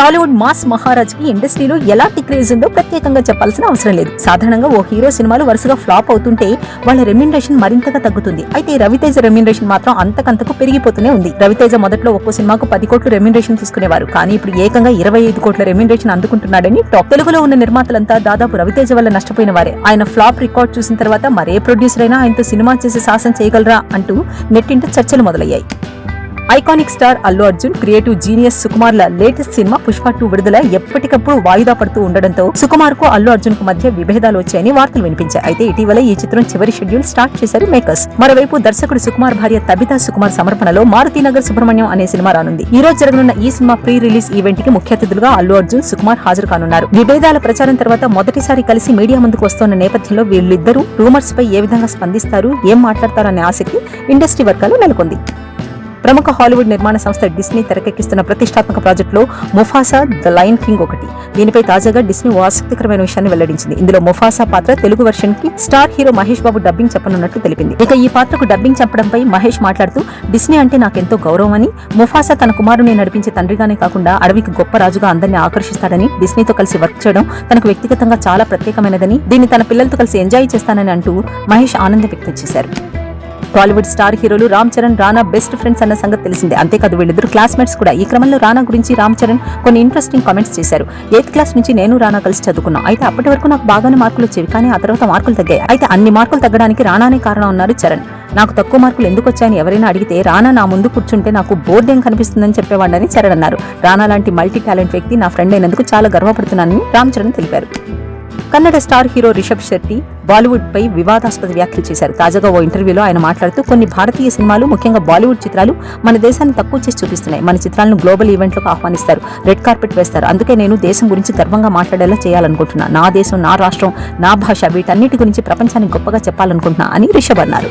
Tollywood mass మహారాజ్కి ఇండస్ట్రీలో ఎలాంటి క్రేజ్ ఉందో ప్రత్యేకంగా చెప్పాల్సిన అవసరం లేదు. సాధారణంగా ఓ హీరో సినిమాలు వరుసగా ఫ్లాప్ అవుతుంటే వాళ్ళ రెమ్యునరేషన్ మరింతగా తగ్గుతుంది. అయితే రవితేజ రెమ్యునరేషన్ మాత్రం అంతకంతకు పెరిగిపోతూనే ఉంది. రవితేజ మొదట్లో ఒక్కో సినిమాకు పది కోట్లు రెమ్యునరేషన్ తీసుకునేవారు. కానీ ఇప్పుడు ఏకంగా ఇరవై ఐదు కోట్ల రెమ్యునరేషన్ అందుకుంటున్నాడని టాక్. తెలుగులో ఉన్న నిర్మాతలంతా దాదాపు రవితేజ వల్ల నష్టపోయిన వారే. ఆయన ఫ్లాప్ రికార్డ్ చూసిన తర్వాత మరే ప్రొడ్యూసర్ అయినా ఆయనతో సినిమా చేసి సాహసం చేయగలరా అంటూ నెట్టింట చర్చలు మొదలయ్యాయి. Iconic star Allu Arjun creative genius సుకుమార్ల latest cinema Pushpa two విడుదల ఎప్పటికప్పుడు వాయిదా పడుతూ ఉండడంతో సుకుమార్కు అల్లు అర్జున్కు మధ్య విభేదాలు వచ్చాయని వార్తలు వినిపించాయి. అయితే ఇటీవల ఈ చిత్రం చివరి షెడ్యూల్ స్టార్ట్ చేశారు మేకర్స్. మరోవైపు దర్శకుడు సుకుమార్ భార్య తబితా సుకుమార్ సమర్పణలో మారుతీనగర్ సుబ్రహ్మణ్యం అనే సినిమా రానుంది. ఈ రోజు జరగనున్న ఈ సినిమా ప్రీ రిలీజ్ ఈవెంట్కి ముఖ్య అతిథులుగా అల్లు అర్జున్ సుకుమార్ హాజరు కానున్నారు. విభేదాల ప్రచారం తర్వాత మొదటిసారి కలిసి మీడియా ముందుకు వస్తున్న నేపథ్యంలో వీళ్ళిద్దరూ రూమర్స్ పై ఏ విధంగా స్పందిస్తారు ఏం మాట్లాడతారనే ఆసక్తి ఇండస్ట్రీ వర్గాలు నెలకొంది. ప్రముఖ హాలీవుడ్ నిర్మాణ సంస్థ డిస్నీ తెరకెక్కిస్తున్న ప్రతిష్టాత్మక ప్రాజెక్టులో ముఫాసా ద లయన్ కింగ్ ఒకటి. దీనిపై తాజాగా డిస్నీ ఓ ఆసక్తికరమైన విషయాన్ని వెల్లడించింది. ఇందులో ముఫాసా పాత్ర Telugu వెర్షన్కి star hero Mahesh Babu dubbing చెప్పనున్నట్లు తెలిపింది. ఇక ఈ పాత్రకు డబ్బింగ్ చెప్పడంపై మహేష్ మాట్లాడుతూ డిస్నీ అంటే నాకెంతో గౌరవం అని. ముఫాసా తన కుమారుని నడిపించే తండ్రిగానే కాకుండా అడవికి గొప్ప రాజుగా అందరినీ ఆకర్షిస్తాడని డిస్నీతో కలిసి వర్క్ చేయడం తనకు వ్యక్తిగతంగా చాలా ప్రత్యేకమైనదని దీన్ని తన పిల్లలతో కలిసి ఎంజాయ్ చేస్తానని అంటూ మహేష్ ఆనందం వ్యక్తం చేశారు. టాలీవుడ్ స్టార్ హీరోలు రామ్ చరణ్ రానా బెస్ట్ ఫ్రెండ్స్ అన్న సంగతి తెలిసిందే. అంతేకాదు వీళ్ళిద్దరు క్లాస్మేట్స్ కూడా. ఈ క్రమంలో రానా గురించి రామ్ చరణ్ కొన్ని ఇంట్రెస్టింగ్ కామెంట్స్ చేశారు. ఎయిత్ క్లాస్ నుంచి నేను రానా కలిసి చదువుకున్నాను అయితే అప్పటి వరకు నాకు బాగానే మార్కులు వచ్చేవి కానీ ఆ తర్వాత మార్కులు తగ్గాయి. అయితే అన్ని మార్కులు తగ్గడానికి రానానే కారణం అన్నారు చరణ్. నాకు తక్కువ మార్కులు ఎందుకు వచ్చాయని ఎవరైనా అడిగితే రానా నా ముందు కూర్చుంటే నాకు బోర్డు ఏం కనిపిస్తుందని చెప్పేవాడని చరణ్ అన్నారు. రానా లాంటి మల్టీ టాలెంట్ వ్యక్తి నా ఫ్రెండ్ అయినందుకు చాలా గర్వపడుతున్నానని రామ్ చరణ్ తెలిపారు. Kannada star hero Rishab Shetty Bollywood పై వివాదాస్పద వ్యాఖ్యలు చేశారు. తాజాగా ఓ ఇంటర్వ్యూలో ఆయన మాట్లాడుతూ కొన్ని భారతీయ సినిమాలు ముఖ్యంగా బాలీవుడ్ చిత్రాలు మన దేశాన్ని తక్కువ చేసి చూపిస్తున్నాయి. మన చిత్రాలను గ్లోబల్ ఈవెంట్లకు ఆహ్వానిస్తారు. రెడ్ కార్పెట్ వేస్తారు. అందుకే నేను దేశం గురించి గర్వంగా మాట్లాడేలా చేయాలనుకుంటున్నా. నా దేశం నా రాష్ట్రం నా భాష వీటన్నిటి గురించి ప్రపంచానికి గొప్పగా చెప్పాలనుకుంటున్నా అని రిషబ్ అన్నారు.